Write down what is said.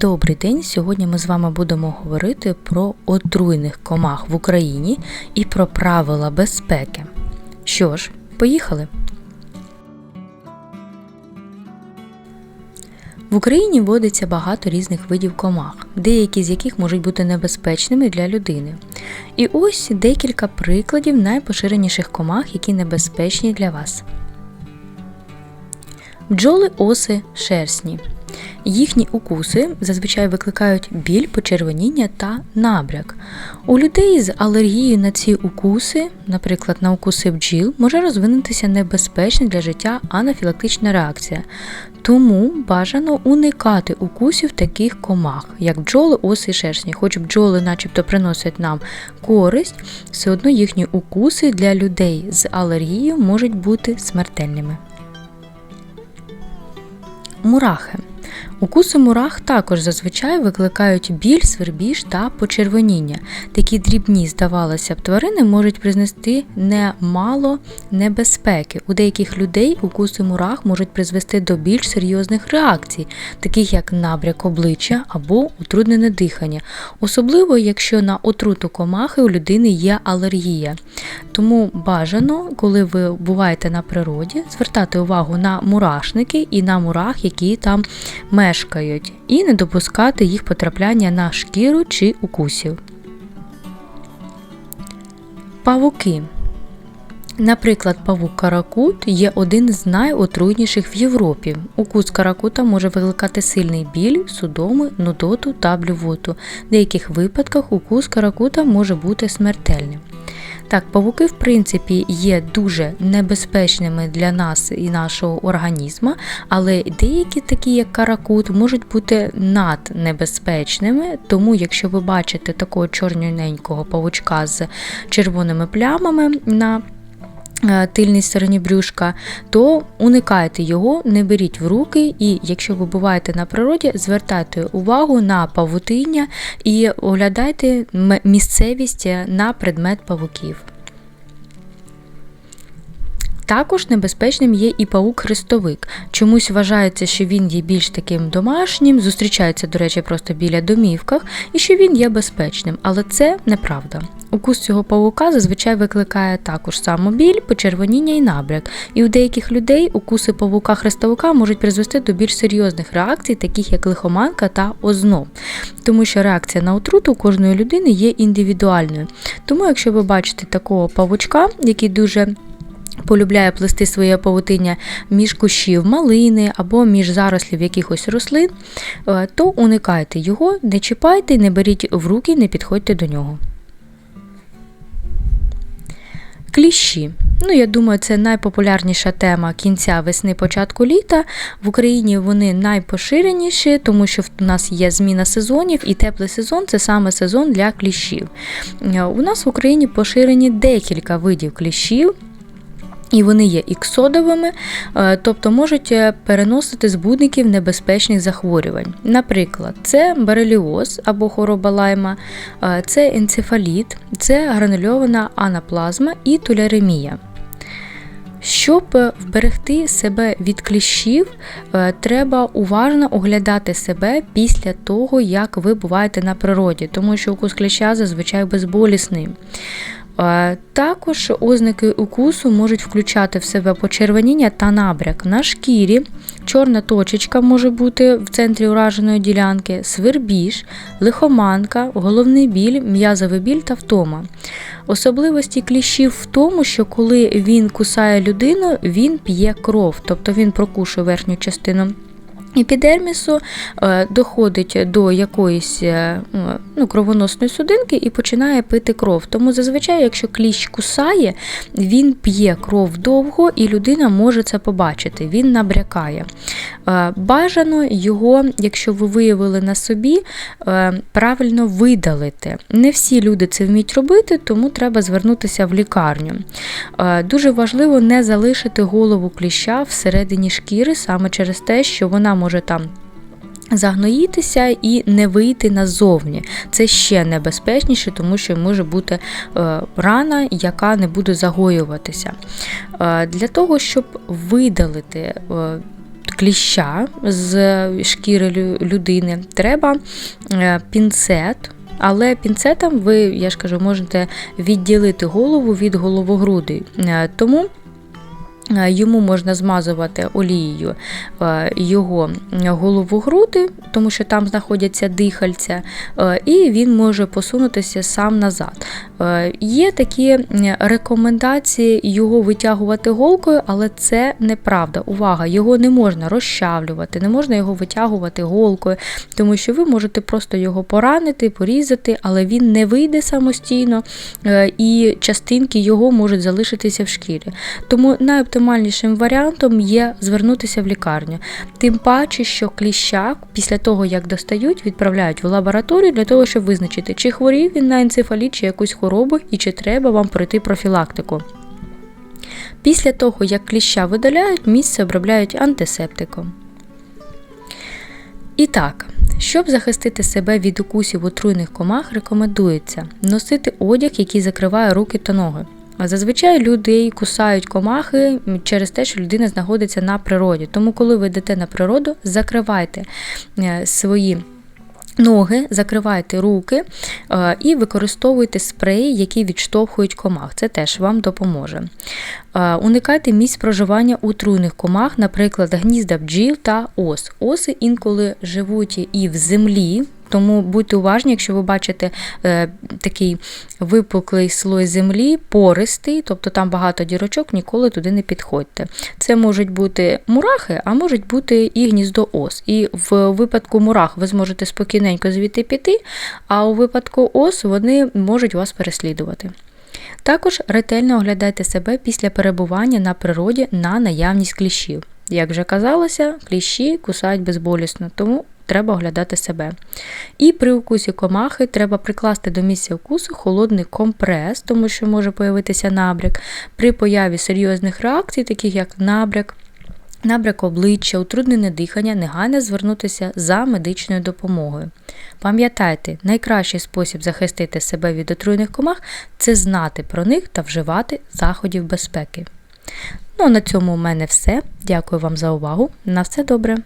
Добрий день! Сьогодні ми з вами будемо говорити про отруйних комах в Україні і про правила безпеки. Що ж, поїхали! В Україні водиться багато різних видів комах, деякі з яких можуть бути небезпечними для людини. І ось декілька прикладів найпоширеніших комах, які небезпечні для вас. Бджоли оси шерстні. Їхні укуси зазвичай викликають біль, почервоніння та набряк. У людей з алергією на ці укуси, наприклад, на укуси бджіл, може розвинутися небезпечна для життя анафілактична реакція. Тому бажано уникати укусів таких комах, як бджоли, оси і шершні. Хоч бджоли, начебто, приносять нам користь, все одно їхні укуси для людей з алергією можуть бути смертельними. Мурахи. Укуси мурах також зазвичай викликають біль, свербіж та почервоніння. Такі дрібні, здавалося б, тварини можуть признести немало небезпеки. У деяких людей укуси мурах можуть призвести до більш серйозних реакцій, таких як набряк обличчя або утруднене дихання, особливо якщо на отруту комахи у людини є алергія. Тому бажано, коли ви буваєте на природі, звертати увагу на мурашники і на мурах, які там мешкають, і не допускати їх потрапляння на шкіру чи укусів. Павуки. Наприклад, павук каракут є один з найотруйніших в Європі. Укус каракута може викликати сильний біль, судоми, нудоту та блювоту. В деяких випадках укус каракута може бути смертельним. Так, павуки, в принципі, є дуже небезпечними для нас і нашого організму, але деякі, такі як каракут, можуть бути наднебезпечними. Тому, якщо ви бачите такого чорненького павучка з червоними плямами на Тильній стороні брюшка, то уникайте його, не беріть в руки, і якщо ви буваєте на природі, звертайте увагу на павутиння і оглядайте місцевість на предмет павуків. Також небезпечним є і паук-хрестовик. Чомусь вважається, що він є більш таким домашнім, зустрічається, до речі, просто біля домівках, і що він є безпечним, але це неправда. Укус цього павука зазвичай викликає також самобіль, почервоніння і набряк. І у деяких людей укуси павука-хрестовика можуть призвести до більш серйозних реакцій, таких як лихоманка та озноб. Тому що реакція на отруту у кожної людини є індивідуальною. Тому, якщо ви бачите такого павучка, який дуже Полюбляє плести своє павутиння між кущів малини або між зарослів якихось рослин, е, то уникайте його, не чіпайте, не беріть в руки, не підходьте до нього. Кліщі. Ну, я думаю, це найпопулярніша тема кінця весни, початку літа. В Україні вони найпоширеніші, тому що в нас є зміна сезонів, і теплий сезон це саме сезон для кліщів. Е, У нас в Україні поширені декілька видів кліщів. І вони є іксодовими, е, тобто можуть е, переносити збудників небезпечних захворювань. Наприклад, це бареліоз або хвороба лайма, е, це енцефаліт, це гранульована анаплазма і туляремія. Щоб вберегти себе від кліщів, треба уважно оглядати себе після того, як ви буваєте на природі, тому що укус кліща зазвичай безболісний. Е, Також ознаки укусу можуть включати в себе почервоніння та набряк на шкірі, чорна точечка може бути в центрі ураженої ділянки, свербіж, лихоманка, головний біль, м'язовий біль та втома. Особливості кліщів в тому, що коли він кусає людину, він п'є кров, тобто він прокушує верхню частину. Епідермісу е, доходить до якоїсь е, ну, кровоносної судинки і починає пити кров. Тому зазвичай, якщо кліщ кусає, він п'є кров довго і людина може це побачити, він набрякає. Е, бажано його, якщо ви виявили на собі, правильно видалити. Не всі люди це вміють робити, тому треба звернутися в лікарню. Дуже важливо не залишити голову кліща всередині шкіри саме через те, що вона може там. Загноїтися і не вийти назовні. Це ще небезпечніше, тому що може бути е, рана, яка не буде загоюватися. Е, для того, щоб видалити е, кліща з шкіри людини, треба пінцет. Але пінцетом ви, я ж кажу, можете відділити голову від головогруди. Тому йому можна змазувати олією е, його голову груди, тому що там знаходяться дихальця, е, і він може посунутися сам назад. Е, Є такі рекомендації його витягувати голкою, але це неправда. Увага, його не можна розчавлювати, не можна його витягувати голкою, тому що ви можете просто його поранити, порізати, але він не вийде самостійно, е, і частинки його можуть залишитися в шкірі. Тому найоптимальнішим варіантом є звернутися в лікарню. Тим паче, що кліща після того, як достають, відправляють в лабораторію для того, щоб визначити, чи хворів він на енцефаліт, чи якусь хворобу, і чи треба вам пройти профілактику. Після того, як кліща видаляють, місце обробляють антисептиком. І так, щоб захистити себе від укусів отруйних комах, рекомендується носити одяг, який закриває руки та ноги. Зазвичай людей кусають комахи через те, що людина знаходиться на природі. Тому, коли ви йдете на природу, закривайте е, свої. Ноги, закривайте руки е, і використовуйте спреї, які відштовхують комах. Це теж вам допоможе. Е, Уникайте місць проживання отруйних комах, наприклад, гнізда бджіл та ос. Оси інколи живуть і в землі. Тому будьте уважні, якщо ви бачите е, такий випуклий слой землі, пористий, тобто там багато дірочок, ніколи туди не підходьте. Це можуть бути мурахи, а можуть бути і гніздо ос. І в випадку мурах ви зможете спокійненько звідти піти, а у випадку ос вони можуть вас переслідувати. Також ретельно оглядайте себе після перебування на природі на наявність кліщів. Як вже казалося, кліщі кусають безболісно, тому треба оглядати себе. І при укусі комахи треба прикласти до місця укусу холодний компрес, тому що може появитися набряк. При появі серйозних реакцій, таких як набряк, Набряк обличчя, утруднене дихання, негайно звернутися за медичною допомогою. Пам'ятайте, найкращий спосіб захистити себе від отруйних комах це знати про них та вживати заходів безпеки. Ну, на цьому у мене все. Дякую вам за увагу. На все добре!